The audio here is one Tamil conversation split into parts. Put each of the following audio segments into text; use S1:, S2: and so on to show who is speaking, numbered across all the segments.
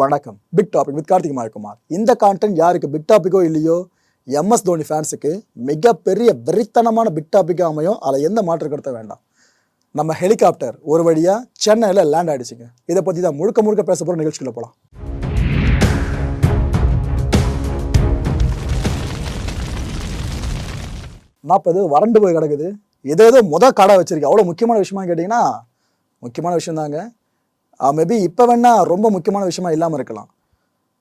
S1: வணக்கம். Big topic with Karthik Mayakumar இந்த கான்டென்ட் யாருக்கு பிக் டாபிக்கோ இல்லையோ எம்எஸ் தோனி ஃபேன்ஸுக்கு மிகப்பெரிய வெறித்தனமான பிக் டாப்பிக்காக அமையும். அதில் எந்த மாற்றம் கருத்த வேண்டாம். நம்ம ஹெலிகாப்டர் ஒரு வழியாக சென்னையில் லேண்ட் ஆகிடுச்சிங்க இதை பற்றி தான் முழுக்க முழுக்க பேச போகிற நிகழ்ச்சிக்குள்ள போகலாம் நாற்பது வறண்டு போய் கிடக்குது. ஏதோ ஏதோ முத கடை வச்சிருக்கு. அவ்வளோ முக்கியமான விஷயமா கேட்டிங்கன்னா முக்கியமான விஷயம் தாங்க Uh, மேபி இப்போ வேணா ரொம்ப முக்கியமான விஷயமா இல்லாமல் இருக்கலாம்.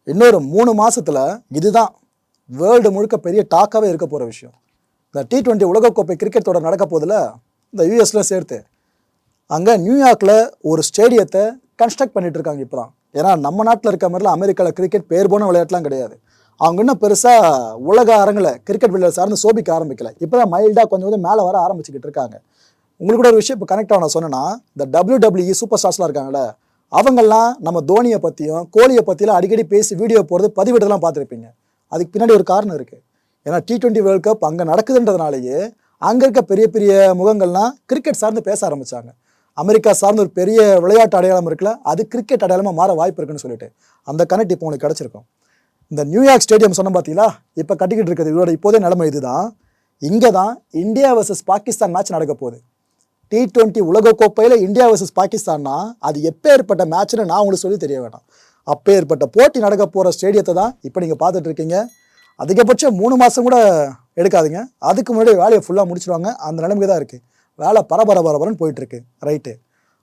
S1: இன்னொரு மூணு மாதத்தில் இதுதான் வேர்ல்டு முழுக்க பெரிய டாக்காகவே இருக்க போகிற விஷயம். இந்த டி டுவெண்ட்டி உலகக்கோப்பை கிரிக்கெட் தொடர் நடக்க போதில் இந்த யூஎஸில் சேர்த்து. அங்கே நியூயார்க்கில் ஒரு ஸ்டேடியத்தை கன்ஸ்ட்ரக்ட் பண்ணிட்டு இருக்காங்க இப்போ தான் ஏன்னா நம்ம நாட்டில் இருக்க மாதிரிலாம் அமெரிக்காவில் கிரிக்கெட் பேர் போன விளையாட்டுலாம் கிடையாது. அவங்க இன்னும் பெருசாக உலக அரங்கில் கிரிக்கெட் விளையாட சார்ந்து சோபிக்க ஆரம்பிக்கல. இப்போ தான் மைல்டாக கொஞ்சம் கொஞ்சம் மேலே வர ஆரம்பிச்சுக்கிட்டு இருக்காங்க. உங்களுக்கு கூட ஒரு விஷயம் இப்போ கனெக்ட் ஆகணும் சொன்னேன்னா இந்த டபிள்யூ சூப்பர் ஸ்டார்ஸ்லாம் இருக்காங்களே அவங்கெல்லாம் நம்ம தோனியை பற்றியும் கோலியை பற்றிலாம் அடிக்கடி பேசி வீடியோ போகிறது பதிவிடலாம் பார்த்துருப்பீங்க. அதுக்கு பின்னாடி ஒரு காரணம் இருக்குது ஏன்னா டி டுவெண்ட்டி வேர்ல்ட் கப் அங்கே நடக்குதுன்றதுனாலேயே அங்கே இருக்க பெரிய பெரிய முகங்கள்லாம் கிரிக்கெட் சார்ந்து பேச ஆரம்பிச்சாங்க. அமெரிக்கா சார்ந்த ஒரு பெரிய விளையாட்டு அடையாளம் இருக்குல்ல அது கிரிக்கெட் அடையாளமாக மாற வாய்ப்பு இருக்குன்னு சொல்லிட்டு அந்த கனெக்ட் இப்போ உங்களுக்கு கிடச்சிருக்கும். இந்த நியூயார்க் ஸ்டேடியம் சொன்ன பார்த்தீங்களா இப்போ கட்டிக்கிட்டு இருக்கிறது இதோட இப்போதே நிலைமை இதுதான். இங்கே தான் இந்தியா வர்சஸ் பாகிஸ்தான் மேட்ச் நடக்க போகுது. டி டுவெண்ட்டி உலகக்கோப்பையில் இந்தியா வர்சஸ் பாகிஸ்தான்னா அது எப்பேற்பட்ட மேட்ச்னு நான் உங்களுக்கு சொல்லி தெரிய வேண்டாம் அப்பேற்பட்ட போட்டி நடக்க போகிற ஸ்டேடியத்தை தான் இப்போ நீங்கள் பார்த்துட்டு இருக்கீங்க. அதிகபட்சம் மூணு மாதம் கூட எடுக்காதுங்க. அதுக்கு முன்னாடி வேலையை ஃபுல்லாக முடிச்சிடுவாங்க அந்த நிலைமைக்கு தான் இருக்குது வேலை பரபர பரபரன்னு போயிட்டுருக்கு. ரைட்டு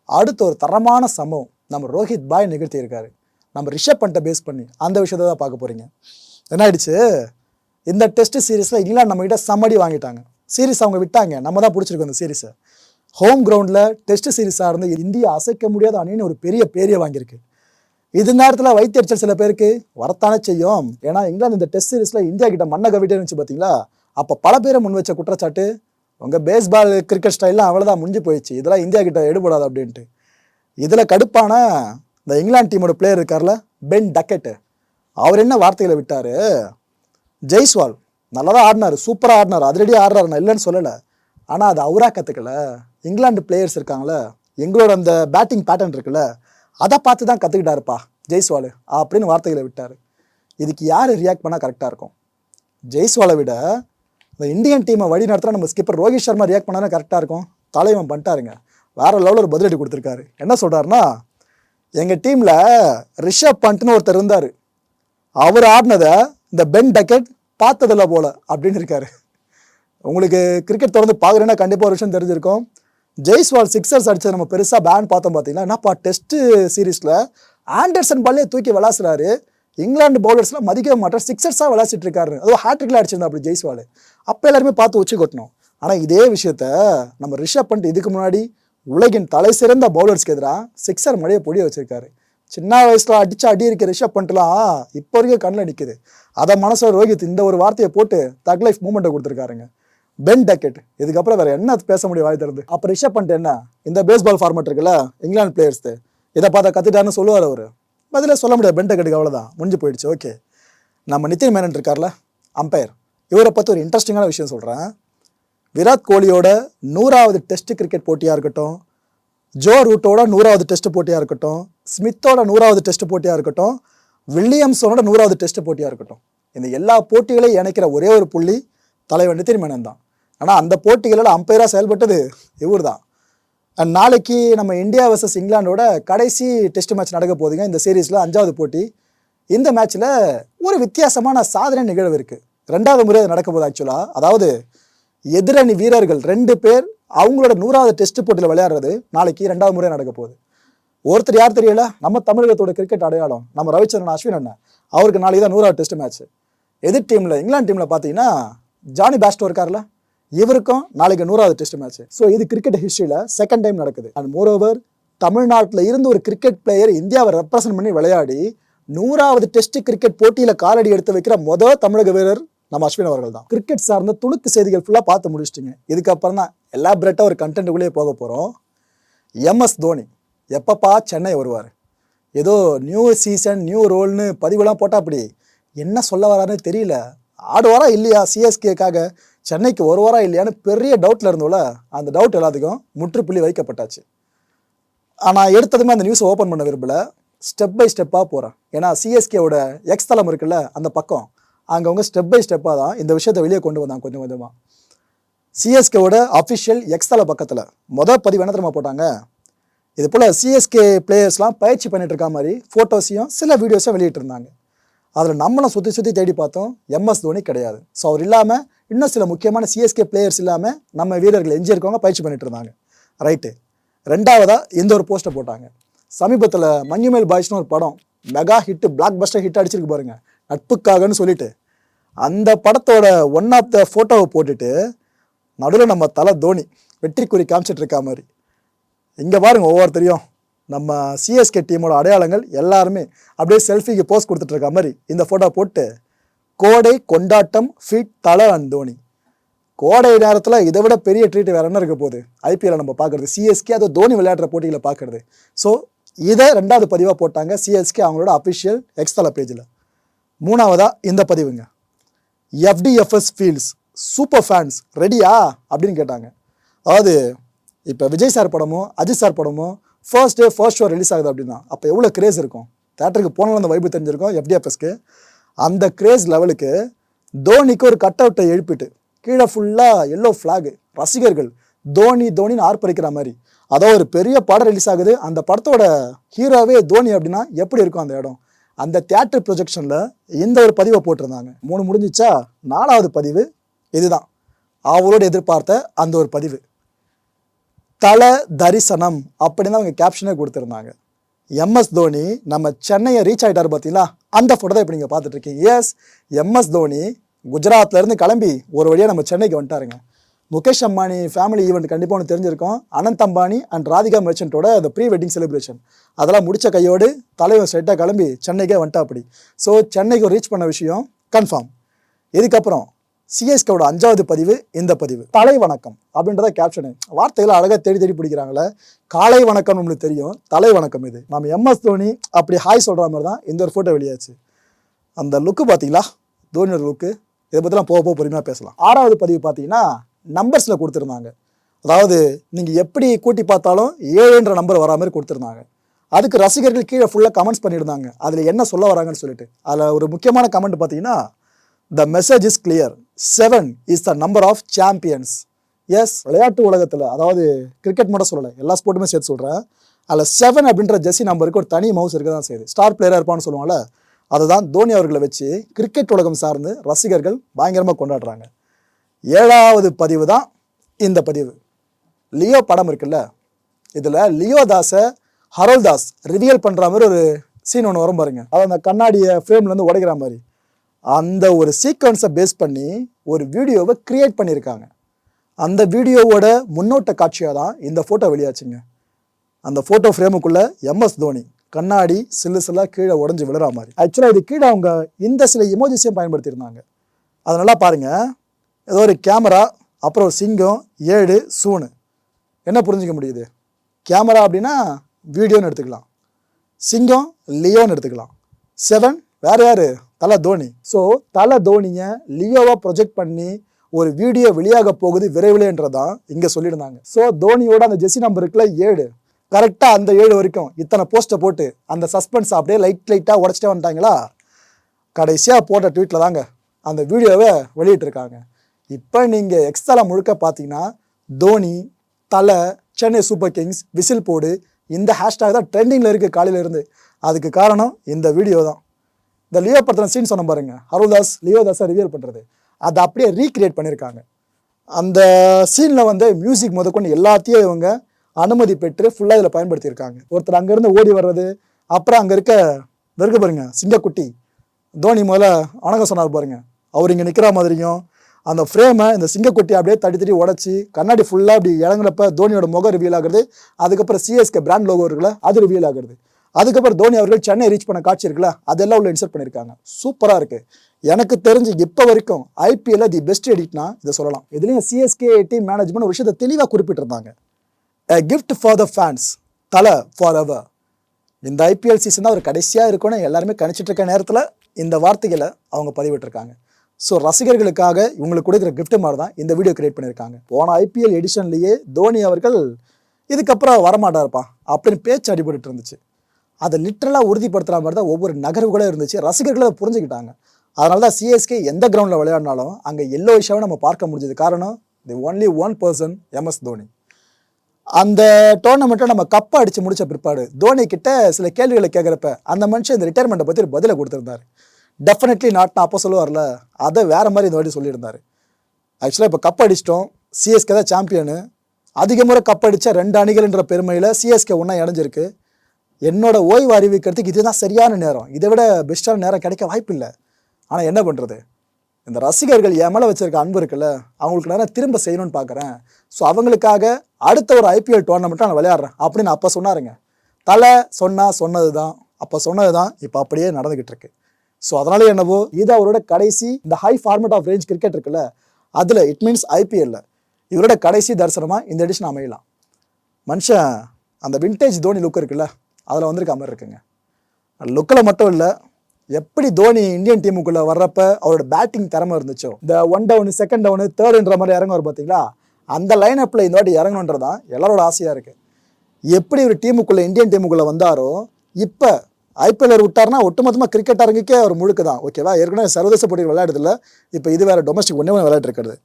S1: அடுத்து ஒரு தரமான சம்பவம். நம்ம ரோஹித் பாய் நிகழ்த்தியிருக்காரு. நம்ம ரிஷப் பண்ணிட்ட பேஸ் பண்ணி. அந்த விஷயத்தை தான் பார்க்க போகிறீங்க என்ன ஆயிடுச்சு? இந்த டெஸ்ட் சீரீஸில் இங்கிலாந்து நம்மகிட்ட சம்மடி வாங்கிட்டாங்க. சீரீஸ் அவங்க விட்டாங்க. நம்ம தான் பிடிச்சிருக்கோம் இந்த சீரிஸை ஹோம் கிரவுண்டில் டெஸ்ட் சீரிஸாக இருந்து இந்தியா அசைக்க முடியாத அணின்னு ஒரு பெரிய பேரிய வாங்கியிருக்கு. இது நேரத்தில் வைத்தியரிச்சல் சில பேருக்கு வரத்தானே செய்யும். ஏன்னா இங்கிலாந்து இந்த டெஸ்ட் சீரிஸில் இந்தியா கிட்ட மண்ணை கவிட்டே இருந்துச்சு பார்த்தீங்களா அப்போ பல பேரை முன் வச்ச குற்றச்சாட்டு உங்கள் பேஸ்பால் கிரிக்கெட் ஸ்டைல்லாம் அவ்வளோதான் முடிஞ்சு போயிடுச்சு. இதெல்லாம் இந்தியா கிட்ட எடுபடாது அப்படின்ட்டு. இதில் கடுப்பான இந்த இங்கிலாந்து டீமோட பிளேயர் இருக்கார்ல பென் டக்கெட்டு அவர் என்ன வார்த்தைகளை விட்டார்? ஜெய்ஸ்வால். நல்லா தான் ஆடினார் சூப்பராக ஆடினார் அதிரடியாக ஆடுறாரு நான் இல்லைன்னு சொல்லலை. ஆனால் அது அவராக கற்றுக்கல இங்கிலாந்து பிளேயர்ஸ் இருக்காங்களே எங்களோட அந்த பேட்டிங் பேட்டர்ன் இருக்குல்ல அதை பார்த்து தான் கற்றுக்கிட்டாருப்பா ஜெய்ஸ்வால் அப்படின்னு வார்த்தைகளை விட்டார். இதுக்கு யார் ரியாக்ட் பண்ணால் கரெக்டாக இருக்கும்? ஜெய்ஸ்வாலை விட இந்த இந்தியன் டீமை வழி நடத்துகிற நம்ம ஸ்கிப்பர் ரோஹித் சர்மா ரியாக்ட் பண்ணாலும் கரெக்டாக இருக்கும். தலைவன் பண்ணிட்டாருங்க. வேறு லெவலில் ஒரு பதிலடி கொடுத்துருக்காரு. என்ன சொல்கிறாருன்னா எங்கள் டீமில் ரிஷப் பண்ட்னு ஒருத்தர் இருந்தார். அவர் ஆடினதை இந்த பென் டக்கெட் பார்த்ததில்ல போல அப்படின்னு இருக்காரு. உங்களுக்கு கிரிக்கெட் தொடர்ந்து பார்க்குறேன்னா கண்டிப்பாக ஒரு விஷயம் தெரிஞ்சிருக்கும். ஜெய்ஸ்வால் சிக்ஸர்ஸ் அடிச்சது நம்ம பெருசாக பேன் பார்த்தோம் பார்த்தீங்கன்னா என்னப்பா டெஸ்ட் சீரீஸில் ஆண்டர்சன் பால்லே தூக்கி விளாசுறாரு. இங்கிலாந்து பவுலர்ஸ்லாம் மதிக்கவே மாட்டார். சிக்ஸர்ஸாக விளாசிட்டு இருக்காரு. அதுவும் ஹேட்ரிக்கில் அடிச்சிருந்தா அப்படி ஜெய்ஸ்வால். அப்போ எல்லாருமே பார்த்து உச்சி கொட்டணும். ஆனால் இதே விஷயத்த நம்ம ரிஷப் பண்ணிட்டு இதுக்கு முன்னாடி உலகின் தலை சிறந்த பவுலர்ஸ்க்கு எதிராக சிக்ஸர் மழையை பொடிய வச்சிருக்காரு. சின்ன வயசில் அடிச்சு அடி இருக்க ரிஷப் பண்ணிட்டுலாம் இப்போ வரைக்கும் கண்ணில் நிற்குது அதை மனசில் ரோஹித் இந்த ஒரு வார்த்தையை போட்டு தக் லைஃப் மூமெண்ட்டை கொடுத்துருக்காருங்க. பென் டக்கெட் இதுக்கப்புறம் வேற என்ன பேச முடியும் வாய் திறந்து? அப்போ ரிஷப் பண்ணிட்டு என்ன? இந்த பேஸ்பால் ஃபார்மேட் இருக்குல்ல இங்கிலாந்து பிளேயர்ஸ் இதை பார்த்தா கத்துட்டாருன்னு சொல்லுவார் அவர். பதிலே சொல்ல முடியாது பென் டக்கெட்டுக்கு அவ்வளோதான் முடிஞ்சு போயிடுச்சு ஓகே நம்ம நிதின் மேனன் இருக்கார்ல அம்பையர் இவரை பற்றி ஒரு இன்ட்ரெஸ்டிங்கான விஷயம் சொல்கிறேன் விராட் கோலியோட நூறாவது டெஸ்ட் கிரிக்கெட் போட்டியாக இருக்கட்டும் ஜோ ரூட்டோட நூறாவது டெஸ்ட் போட்டியாக இருக்கட்டும் ஸ்மித்தோட நூறாவது டெஸ்ட் போட்டியாக இருக்கட்டும் வில்லியம்ஸோட நூறாவது டெஸ்ட் போட்டியாக இருக்கட்டும். இந்த எல்லா போட்டிகளையும் இணைக்கிற ஒரே ஒரு புள்ளி தலைவன் நிதின் மேனன் தான். ஆனால் அந்த போட்டிகளில் அம்பையராக செயல்பட்டது இவர் தான் அண்ட் நாளைக்கு நம்ம இந்தியா வர்சஸ் இங்கிலாண்டோட கடைசி டெஸ்ட் மேட்ச் நடக்க போகுதுங்க. இந்த சீரீஸில் அஞ்சாவது போட்டி. இந்த மேட்ச்சில் ஒரு வித்தியாசமான சாதனை நிகழ்வு இருக்குது ரெண்டாவது முறை அது நடக்க போகுது ஆக்சுவலாக அதாவது எதிரணி வீரர்கள் ரெண்டு பேர் அவங்களோட நூறாவது டெஸ்ட் போட்டியில் விளையாடுறது நாளைக்கு ரெண்டாவது முறை நடக்க போகுது. ஒருத்தர் யார் தெரியல? நம்ம தமிழகத்தோட கிரிக்கெட் அடையாளம். நம்ம ரவிச்சந்திரன் அஸ்வின் அண்ணன். அவருக்கு நாளைக்கு தான் நூறாவது டெஸ்ட் மேட்ச் எதிர் டீமில் இங்கிலாந்து டீமில் பார்த்தீங்கன்னா ஜானி பேஸ்டோ இருக்கார்ல? இவருக்கும் நாளைக்கு நூறாவது டெஸ்ட் மேட்ச் ஸோ இது கிரிக்கெட் ஹிஸ்ட்ரியில் செகண்ட் டைம் நடக்குது. அண்ட் மோரோவர் தமிழ்நாட்டில் இருந்து ஒரு கிரிக்கெட் பிளேயர் இந்தியாவை ரெப்ரசன்ட் பண்ணி விளையாடி நூறாவது டெஸ்ட் கிரிக்கெட் போட்டியில் காலடி எடுத்து வைக்கிற மொதல் தமிழக வீரர் நம்ம அஸ்வின் அவர்கள் தான். கிரிக்கெட் சார்ந்த துணுக்கு செய்திகள் ஃபுல்லாக பார்த்து முடிச்சிட்டிங்க. இதுக்கப்புறம் தான் எலாபரேட்டாக ஒரு கண்டென்ட்டுக்குள்ளேயே போக போகிறோம் எம்எஸ் தோனி எப்பப்பா சென்னை வருவார்? ஏதோ நியூ சீசன் நியூ ரோல்னு பதிவுலாம் போட்டால் அப்படி என்ன சொல்ல வராருன்னு தெரியல. ஆடுவாரா இல்லையா? சிஎஸ்கேக்காக சென்னைக்கு வருவாரா இல்லையான்னு பெரிய டவுட்டில் இருந்தோல அந்த டவுட் எல்லாத்துக்கும் முற்றுப்புள்ளி வைக்கப்பட்டாச்சு. ஆனால் எடுத்ததுமே அந்த நியூஸை ஓப்பன் பண்ண விரும்பல. ஸ்டெப் பை ஸ்டெப்பாக போகிறேன் ஏன்னா சிஎஸ்கேவோட எக்ஸ் தளம் இருக்குல்ல அந்த பக்கம். அங்கவங்க ஸ்டெப் பை ஸ்டெப்பாக தான் இந்த விஷயத்தை வெளியே கொண்டு வந்தாங்க கொஞ்சம் கொஞ்சமாக சிஎஸ்கேவோட அஃபிஷியல் எக்ஸ் தள பக்கத்தில். மொதல் பதிவு என்ன தெரியுமா போட்டாங்க? இது போல் சிஎஸ்கே பிளேயர்ஸ்லாம் பயிற்சி பண்ணிட்டு இருக்க மாதிரி ஃபோட்டோஸையும் சில வீடியோஸும் வெளியிட்டு இருந்தாங்க அதில் நம்மளும் சுற்றி சுற்றி தேடி பார்த்தோம் எம்எஸ் தோனி கிடையாது. ஸோ அவர் இல்லாமல் இன்னும் சில முக்கியமான சிஎஸ்கே பிளேயர்ஸ் இல்லாமல் நம்ம வீரர்கள் எஞ்சியிருக்கவங்க பயிற்சி பண்ணிட்டு இருந்தாங்க. ரைட்டு ரெண்டாவதாக எந்த ஒரு போஸ்ட்டை போட்டாங்க. சமீபத்தில் மஞ்சுமேல் பாய்ஸ்னு ஒரு படம் mega hit blockbuster hit அடிச்சிருக்கு பாருங்க. நட்புக்காகன்னு சொல்லிட்டு. அந்த படத்தோட ஒன் ஆஃப் த ஃபோட்டோவை போட்டுட்டு நடுவில் நம்ம தலை தோனி வெற்றி குறி காமிச்சிட்டு இருக்கா மாதிரி. இங்கே பாருங்க ஒவ்வொருத்தரையும் நம்ம சிஎஸ்கே டீமோட அடையாளங்கள் எல்லாருமே அப்படியே செல்ஃபிக்கு போஸ்ட் கொடுத்துட்டு இருக்க மாதிரி இந்த ஃபோட்டோ போட்டு கோடை கொண்டாட்டம் ஃபிட் தலை அண்ட் தோனி கோடை நேரத்தில் இதை விட பெரிய ட்ரீட் வேற என்ன இருக்க போகுது? ஐபிஎல் நம்ம பார்க்குறது. சிஎஸ்கே அது தோனி விளையாடுற போட்டிகளை பார்க்குறது. ஸோ இதை ரெண்டாவது பதிவாக போட்டாங்க சிஎஸ்கே அவங்களோட அஃபிஷியல் எக்ஸ்தல பேஜில் மூணாவதாக இந்த பதிவுங்க. எஃப்டிஎஃப்எஸ் ஃபீல்ஸ் சூப்பர் ஃபேன்ஸ் ரெடியா அப்படின்னு கேட்டாங்க. அதாவது இப்போ விஜய் சார் படமோ அஜித் சார் படமோ first day first show release ஆகுது அப்படின்னா அப்போ எவ்வளோ கிரேஸ் இருக்கும்? தேட்டருக்கு போனாலும் அந்த வைப்பு தெரிஞ்சிருக்கும் எஃப்டிஎஃப்எஸ்க்கு அந்த கிரேஸ் லெவலுக்கு தோனிக்கு ஒரு கட் அவுட்டை எழுப்பிட்டு கீழே ஃபுல்லாக எல்லோ ஃப்ளாகு ரசிகர்கள் தோனி தோனின்னு ஆர்ப்பரிக்கிற மாதிரி. அதோ ஒரு பெரிய படம் ரிலீஸ் ஆகுது. அந்த படத்தோட ஹீரோவே தோனி அப்படின்னா எப்படி இருக்கும் அந்த இடம்? அந்த தியேட்டர் ப்ரொஜெக்ஷனில் இந்த ஒரு பதிவை போட்டிருந்தாங்க. மூணு முடிஞ்சிச்சா? நாலாவது பதிவு இதுதான். அவரோட எதிர்பார்த்த அந்த ஒரு பதிவு. தல தரிசனம் அப்படின்னு அவங்க கேப்ஷனே கொடுத்துருந்தாங்க. எம்எஸ் தோனி நம்ம சென்னையை ரீச் ஆகிட்டாரு பார்த்தீங்களா? அந்த ஃபோட்டோ தான் இப்போ நீங்கள் பார்த்துட்டு இருக்கீங்க. எஸ் எம்எஸ் தோனி குஜராத்லேருந்து கிளம்பி ஒரு வழியாக நம்ம சென்னைக்கு வந்துட்டாருங்க. முகேஷ் அம்பானி ஃபேமிலி ஈவெண்ட் கண்டிப்பாக ஒன்று தெரிஞ்சிருக்கும். அனந்த் அம்பானி அண்ட் ராதிகா மெர்ச்சன்ட்டோட அந்த ப்ரீ வெட்டிங் செலிப்ரேஷன் அதெல்லாம் முடித்த கையோடு தலைவர் ஸ்ட்ரைட்டாக கிளம்பி சென்னைக்கே வந்துட்டா அப்படி ஸோ சென்னைக்கு ரீச் பண்ண விஷயம் கன்ஃபார்ம் இதுக்கப்புறம் சிஎஸ்கேவோட அஞ்சாவது பதிவு இந்த பதிவு. தலை வணக்கம் அப்படின்றத கேப்ஷனு வார்த்தைகளை அழகாக தேடி தேடி பிடிக்கிறாங்களே. காலை வணக்கம் நம்மளுக்கு தெரியும். தலை வணக்கம் இது. நம்ம எம்எஸ் தோனி அப்படி ஹாய் சொல்கிற மாதிரி தான் இந்த ஒரு ஃபோட்டோ வெளியாச்சு. அந்த லுக்கு பார்த்தீங்களா? தோனியோட லுக்கு இதை பற்றிலாம் போக போக பொறுமையாக பேசலாம். ஆறாவது பதிவு பார்த்தீங்கன்னா நம்பர்ஸில் கொடுத்துருந்தாங்க. அதாவது நீங்கள் எப்படி கூட்டி பார்த்தாலும் ஏழுன்ற நம்பர் வரா மாதிரி கொடுத்துருந்தாங்க. அதுக்கு ரசிகர்கள் கீழே ஃபுல்லாக கமெண்ட்ஸ் பண்ணியிருந்தாங்க. அதில் என்ன சொல்ல வராங்கன்னு சொல்லிட்டு. அதில் ஒரு முக்கியமான கமெண்ட் பார்த்தீங்கன்னா the message is clear seven is the number of champions S விளையாட்டு உலகத்தில் அதாவது கிரிக்கெட் மட்டும் சொல்லலை எல்லா ஸ்போர்ட்டுமே சேர்த்து சொல்கிறேன் அதில் செவன் அப்படின்ற ஜெர்சி நம்பருக்கு ஒரு தனி மவுஸ் இருக்க தான் செய்யுது. ஸ்டார் பிளேயராக இருப்பான்னு சொல்லுவாங்கல்ல அதுதான் தோனி அவர்களை வச்சு கிரிக்கெட் உலகம் சார்ந்து ரசிகர்கள் பயங்கரமாக கொண்டாடுறாங்க. ஏழாவது பதிவு தான் இந்த பதிவு. லியோ படம் இருக்குல்ல இதில் லியோ தாஸை ஹரோல் தாஸ் ரிவியல் பண்ணுற மாதிரி ஒரு சீன் ஒன்று வரும் பாருங்க. அதை அந்த கண்ணாடியை ஃப்ரேம்லேருந்து உடைக்கிற மாதிரி. அந்த ஒரு சீக்வன்ஸை பேஸ் பண்ணி ஒரு வீடியோவை க்ரியேட் பண்ணியிருக்காங்க. அந்த வீடியோவோட முன்னோட்ட காட்சியாக தான் இந்த ஃபோட்டோ வெளியாச்சுங்க. அந்த ஃபோட்டோ ஃப்ரேமுக்குள்ளே எம்எஸ் தோனி கண்ணாடி சில்லு சில்லாக கீழே உடஞ்சி விழுற மாதிரி. ஆக்சுவலாக இது கீழே அவங்க இந்த சில இமோஜிஸையும் பயன்படுத்தியிருந்தாங்க. அது நல்லா பாருங்கள் ஏதோ ஒரு கேமரா அப்புறம் ஒரு சிங்கம் ஏழு சூனு என்ன புரிஞ்சுக்க முடியுது? கேமரா அப்படின்னா வீடியோன்னு எடுத்துக்கலாம். சிங்கம் லியோன்னு எடுத்துக்கலாம். செவன் வேற யாரு? தலை தோனி. ஸோ தலை தோனியை லியோவா ப்ரொஜெக்ட் பண்ணி ஒரு வீடியோ வெளியாக போகுது விரைவிலேன்றதான் இங்கே சொல்லியிருந்தாங்க. ஸோ தோனியோட அந்த ஜெஸி நம்பர் இருக்குல்ல ஏழு. கரெக்டாக அந்த ஏழு வரைக்கும் இத்தனை போஸ்ட்டை போட்டு அந்த சஸ்பென்ஸ் அப்படியே லைட் லைட்டாக உடச்சிட்டே வந்துட்டாங்களா? கடைசியாக போட்ட ட்வீட்டில் தாங்க அந்த வீடியோவை வெளியிட்டிருக்காங்க. இப்போ நீங்கள் எக்ஸ்தலா முழுக்க பார்த்தீங்கன்னா தோனி தலை சென்னை சூப்பர் கிங்ஸ் விசில் போடு இந்த ஹேஷ்டாக் தான் ட்ரெண்டிங்கில் இருக்குது காலையிலேருந்து அதுக்கு காரணம் இந்த வீடியோ தான். இந்த லியோ படத்தில் சீன் சொன்ன பாருங்க. அருள்தாஸ் லியோ தாஸை ரிவியல் பண்ணுறது அதை அப்படியே ரீக்ரியேட் பண்ணியிருக்காங்க அந்த சீனில் வந்து மியூசிக் முதற்கொண்டு எல்லாத்தையும் இவங்க அனுமதி பெற்று ஃபுல்லாக இதில் பயன்படுத்தியிருக்காங்க. ஒருத்தர் அங்கேருந்து ஓடி வர்றது அப்புறம் அங்கே இருக்க இந்த பாருங்க சிங்கக்குட்டி. தோனி முதல்ல வணக்கம் சொன்னார் பாருங்க. அவர் இங்கே நிற்கிற மாதிரியும் அந்த ஃப்ரேமை இந்த சிங்கக்குட்டி அப்படியே தடி தடி உடச்சி கண்ணாடி ஃபுல்லாக அப்படி இறங்குறப்ப தோனியோட முகம் ரிவீல் ஆகுறது அதுக்கப்புறம் சிஎஸ்கே பிராண்ட் லோகோ இருக்குல்ல அது ரிவீல் ஆகுறது. அதுக்கப்புறம் தோனி அவர்கள் சென்னை ரீச் பண்ண காட்சி இருக்குல்ல அதெல்லாம் உள்ள இன்சர்ட் பண்ணியிருக்காங்க. சூப்பராக இருக்குது எனக்கு தெரிஞ்சு இப்போ வரைக்கும் ஐபிஎல்ல தி பெஸ்ட் எடிட்னா இதை சொல்லலாம். இதுலேயும் சிஎஸ்கே டீம் மேனேஜ்மெண்ட் ஒரு விஷயத்தை தெளிவாக குறிப்பிட்டிருந்தாங்க. Gift for the fans Thala for அவர் இந்த ஐபிஎல் சீசன் தான் ஒரு கடைசியாக இருக்கும்னு எல்லாருமே கணிச்சிட்டு இருக்க நேரத்தில் இந்த வார்த்தைகளை அவங்க பதிவிட்டிருக்காங்க. ஸோ ரசிகர்களுக்காக இவங்களுக்கு கொடுக்குற கிஃப்ட் மாதிரி தான் இந்த வீடியோ கிரியேட் பண்ணியிருக்காங்க. போன ஐபிஎல் எடிஷன்லேயே தோனி அவர்கள் இதுக்கப்புறம் வரமாட்டார்ப்பா அப்படின்னு பேச்சு அடிபட்டு இருந்துச்சு. அதை லிட்ரலாக உறுதிப்படுத்துகிற மாதிரி தான் ஒவ்வொரு நகர்வுகளும் இருந்துச்சு. ரசிகர்களும் அதை புரிஞ்சுக்கிட்டாங்க. அதனால தான் சிஎஸ்கே எந்த கிரவுண்டில் விளையாடினாலும் அங்கே எல்லோ விஷயம் நம்ம பார்க்க முடிஞ்சது. காரணம் the only one person MS Dhoni அந்த டோர்னமெண்ட்டை நம்ம கப்பை அடித்து முடிச்ச பிற்பாடு தோனி கிட்ட சில கேள்விகளை கேட்குறப்ப அந்த மனுஷன் இந்த ரிட்டையர்மெண்ட்டை பற்றி ஒரு பதிலை கொடுத்துருந்தாரு. டெஃபினெட்லி நாட் நான் அப்போ சொல்லுவார்ல அதை வேறு மாதிரி இந்த வாட்டி சொல்லியிருந்தார். ஆக்சுவலாக இப்போ கப் அடிச்சிட்டோம். சிஎஸ்கே தான் சாம்பியனு அதிக முறை கப் அடித்த ரெண்டு அணிகள்ன்ற பெருமையில் சிஎஸ்கே ஒன்றா இணைஞ்சிருக்கு. என்னோட ஓய்வு அறிவிக்கிறதுக்கு இதுதான் சரியான நேரம். இதை விட பெஸ்ட்டான நேரம் கிடைக்க வாய்ப்பு இல்லை. ஆனால் என்ன பண்ணுறது இந்த ரசிகர்கள் என் மேலே வச்சிருக்க அன்பு இருக்குல்ல அவங்களுக்கு நேரம் திரும்ப செய்யணும்னு பார்க்குறேன் ஸோ அவங்களுக்காக அடுத்த ஒரு ஐபிஎல் டோர்னமெண்ட்டை நான் விளையாடுறேன் அப்படின்னு அப்போ சொன்னாருங்க. தலை சொன்னால் சொன்னது தான் அப்போ சொன்னது தான் இப்போ அப்படியே நடந்துகிட்டு இருக்கு. ஸோ அதனால என்னவோ இது அவரோட கடைசி இந்த high format of range cricket இருக்குல்ல அதில் இட் மீன்ஸ் ஐபிஎல்ல இவரோட கடைசி தரிசனமாக இந்த எடிஷன் அமையலாம். மனுஷன் அந்த வின்டேஜ் தோனி லுக் இருக்குல்ல அதில் வந்திருக்க மாதிரி இருக்குங்க. லுக்கில் மட்டும் இல்லை எப்படி தோனி இந்தியன் டீமுக்குள்ளே வர்றப்ப அவரோட பேட்டிங் திறமை இருந்துச்சோ இந்த ஒன் டவுன் செகண்ட் டவுனு தேர்டுன்ற மாதிரி இறங்குவார் பார்த்தீங்களா அந்த லைன் அப்பில் இந்த வாட்டி இறங்கணுன்றது தான் எல்லாரோட ஆசையாக இருக்குது எப்படி ஒரு டீமுக்குள்ளே இந்தியன் டீமுக்குள்ளே வந்தாரோ இப்போ ஐபிஎல் விட்டார்னா ஒட்டுமொத்தமாக கிரிக்கெட் அரங்குக்கே அவர் முழுக்க தான் ஓகேவா ஏற்கனவே சர்வதேச போட்டிகள் விளையாடுறதில்ல இப்போ இது வேறு டொமஸ்டிக் ஒன்றே ஒன்று விளையாட்டு இருக்கிறது.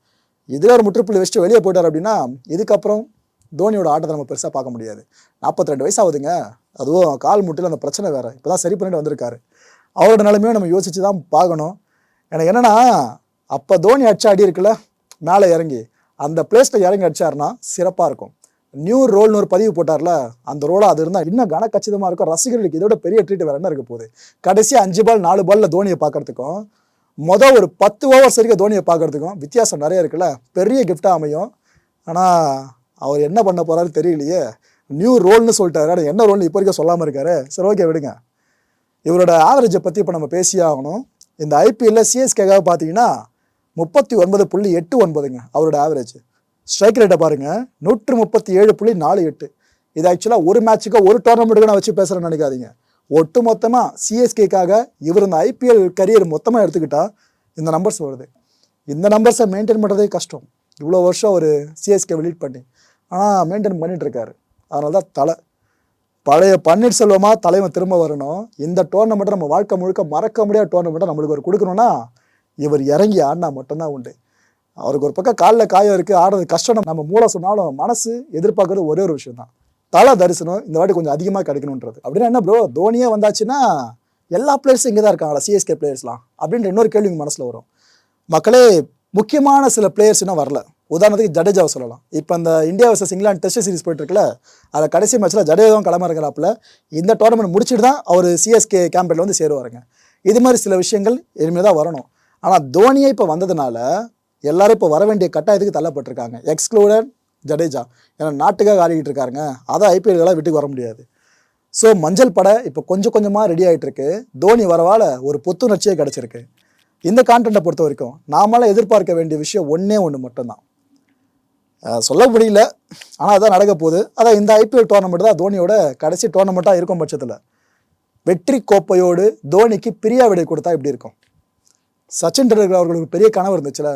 S1: இதில் ஒரு முற்றுப்புள்ளி வச்சுட்டு வெளியே போயிட்டார் அப்படின்னா இதுக்கப்புறம் தோனியோட ஆட்டத்தை நம்ம பெருசாக பார்க்க முடியாது. 42 ரெண்டு வயசு ஆகுதுங்க. அதுவும் கால் முட்டில் அந்த பிரச்சனை வேறு. இப்போ தான் சரி பண்ணிட்டு வந்திருக்காரு. அவரோட நிலைமையும் நம்ம யோசித்து தான் பார்க்கணும். எனக்கு என்னென்னா அப்போ தோனி அடிச்சா அடி இருக்குல்ல மேலே இறங்கி அந்த பிளேஸில் இறங்கி அடிச்சாருன்னா சிறப்பாக இருக்கும். நியூ ரோல்னு ஒரு பதிவு போட்டார்ல அந்த ரோலாக அது இருந்தால் இன்னும் கனக்கச்சிதமாக இருக்கும். ரசிகர்களுக்கு இதோட பெரிய ட்ரீட் வேறு என்ன இருக்க போகுது? கடைசி அஞ்சு பால் நாலு பால்ல தோனியை பார்க்கறதுக்கும் மொதல் ஒரு பத்து ஓவர்ஸ் வரைக்கும் தோனியை பார்க்கறதுக்கும் வித்தியாசம் நிறைய இருக்குல்ல. பெரிய கிஃப்டாக அமையும். ஆனால் அவர் என்ன பண்ண போறாரு தெரியலையே. நியூ ரோல்னு சொல்லிட்டாரு. ஆனால் என்ன ரோல்னு இப்போ வரைக்கும் சொல்லாமல் இருக்காரு. சரி ஓகே விடுங்க. இவரோட ஆவரேஜை பற்றி இப்போ நம்ம பேசியே ஆகணும். இந்த ஐபிஎல்ல சிஎஸ்கேக்காக பார்த்தீங்கன்னா முப்பத்தி ஒன்பது புள்ளி எட்டு ஒன்பதுங்க அவரோட ஆவரேஜ் ஸ்ட்ரைக் ரேட்டை பாருங்க. நூற்று முப்பத்தி ஏழு புள்ளி நாலு எட்டு. இது ஆக்சுவலாக ஒரு மேட்ச்சுக்கோ ஒரு டோர்னமெண்ட்டுக்கு நான் வச்சு பேசுகிறேன்னு நினைக்காதீங்க. ஒட்டு மொத்தமாக சிஎஸ்கேக்காக இவர் இந்த ஐபிஎல் கரியர் மொத்தமாக எடுத்துக்கிட்டால் இந்த நம்பர்ஸ் வருது. இந்த நம்பர்ஸை மெயின்டைன் பண்ணுறதே கஷ்டம். இவ்வளோ வருஷம் ஒரு சிஎஸ்கே வெளிட் பண்ணி. ஆனால் மெயின்டைன் பண்ணிகிட்ருக்காரு அதனால தான் தலை பழைய பன்னீர்செல்வமாக தலைவன் திரும்ப வரணும். இந்த டோர்னமெண்ட்டை நம்ம வாழ்க்கை முழுக்க மறக்க முடியாத டோர்னமெண்ட்டை நம்மளுக்கு ஒரு கொடுக்கணும்னா இவர் இறங்கி ஆடினா மட்டும்தான் உண்டு. அவருக்கு ஒரு பக்கம் காலில் காயம் இருக்குது ஆடுறது கஷ்டம். நம்ம மூளை சொன்னாலும் மனசு எதிர்பார்க்கறது ஒரே ஒரு விஷயம் தான் தலை தரிசனம் இந்த வாட்டி கொஞ்சம் அதிகமாக கிடைக்கணுன்றது. அப்படின்னா என்ன ப்ரோ தோனியே வந்தாச்சுன்னா எல்லா பிளேயர்ஸும் இங்கே தான் இருக்காங்களா? சிஎஸ்கே பிளேயர்ஸ்லாம் அப்படின்ற இன்னொரு கேள்வி மனசில் வரும். மக்களே முக்கியமான சில பிளேயர்ஸ் இன்னும் வரல. உதாரணத்துக்கு ஜடேஜாவை சொல்லலாம். இப்போ இந்த India versus England test series போயிட்டு இருக்குல்ல அதில் கடைசி மேட்ச்சில் ஜடேஜாவும் களமாக இருக்கிறாப்புல இந்த டோர்னமெண்ட் முடிச்சுட்டு தான் அவர் சிஎஸ்கே கேம்பில் வந்து சேருவாருங்க. இது மாதிரி சில விஷயங்கள் இனிமேல் தான் வரணும். ஆனால் தோனியே இப்போ வந்ததுனால எல்லாரும் இப்போ வர வேண்டிய கட்டாயத்துக்கு தள்ளப்பட்டிருக்காங்க. எக்ஸ்க்ளூடட் ஜடேஜா. ஏன்னா நாட்டுக்காக ஆடிக்கிட்டு இருக்காருங்க. அதை ஐபிஎல்களாக விட்டுக்கு வர முடியாது. ஸோ மஞ்சள் படை இப்போ கொஞ்சம் கொஞ்சமாக ரெடி ஆகிட்டு இருக்கு தோனி வரவால ஒரு புத்துணர்ச்சியே கிடச்சிருக்கு. இந்த கான்டென்ட்டை பொறுத்த வரைக்கும் நாமெல்லாம் எதிர்பார்க்க வேண்டிய விஷயம் ஒன்றே ஒன்று மட்டும்தான். சொல்ல முடியல. ஆனால் அதான் நடக்க போகுது. அதான் இந்த ஐபிஎல் டோர்னமெண்ட் தான் தோனியோட கடைசி டோர்னமெண்ட்டாக இருக்கும் பட்சத்தில். வெற்றி கோப்பையோடு தோனிக்கு பிரியா விடை கொடுத்தா எப்படி இருக்கும்? சச்சின் டெண்டுல்கர் அவர்களுக்கு பெரிய கனவு இருந்துச்சுல.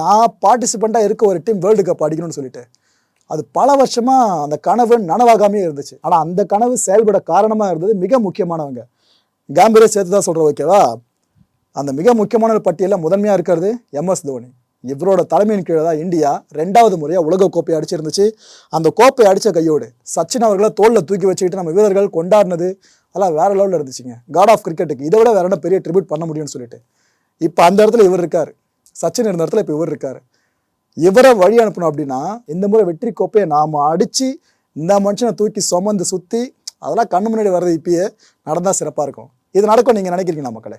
S1: நான் பார்ட்டிசிபெண்ட்டாக இருக்க ஒரு டீம் வேர்ல்டு கப் அடிக்கணும்னு சொல்லிட்டு. அது பல வருஷமாக அந்த கனவு நனவாகாமே இருந்துச்சு. ஆனால் அந்த கனவு செயல்பட காரணமாக இருந்தது மிக முக்கியமானவங்க. கேம்பரே சேர்த்து தான் சொல்கிறேன் ஓகேவா அந்த மிக முக்கியமான பட்டியலில் முதன்மையாக இருக்கிறது எம்எஸ் தோனி. இவரோட தலைமையின் கீழே தான் இந்தியா ரெண்டாவது முறையாக உலக கோப்பையை அடிச்சிருந்துச்சு. அந்த கோப்பையை அடித்த கையோடு சச்சின் அவர்களை தோளில் தூக்கி வச்சுக்கிட்டு நம்ம வீரர்கள் கொண்டாடினது அதெல்லாம் வேற லெவலில் இருந்துச்சுங்க. காட் ஆஃப் கிரிக்கெட்டுக்கு இதை விட வேற என்ன பெரிய ட்ரிபியூட் பண்ண முடியும்னு சொல்லிட்டு. இப்போ அந்த இடத்துல இவர் இருக்கார். சச்சின் இருந்த இடத்துல இப்போ இவர் இருக்கார். இவரை வழி அனுப்பணும் அப்படின்னா இந்த முறை வெற்றி கோப்பையை நாம் அடித்து இந்த மனுஷனை தூக்கி சுமந்து சுற்றி அதெல்லாம் கண்ணு முன்னாடி வர்றது இப்பயே நடந்தால் சிறப்பாக இருக்கும். இது நடக்கும் நீங்கள் நினைக்கிறீங்களா மக்களே?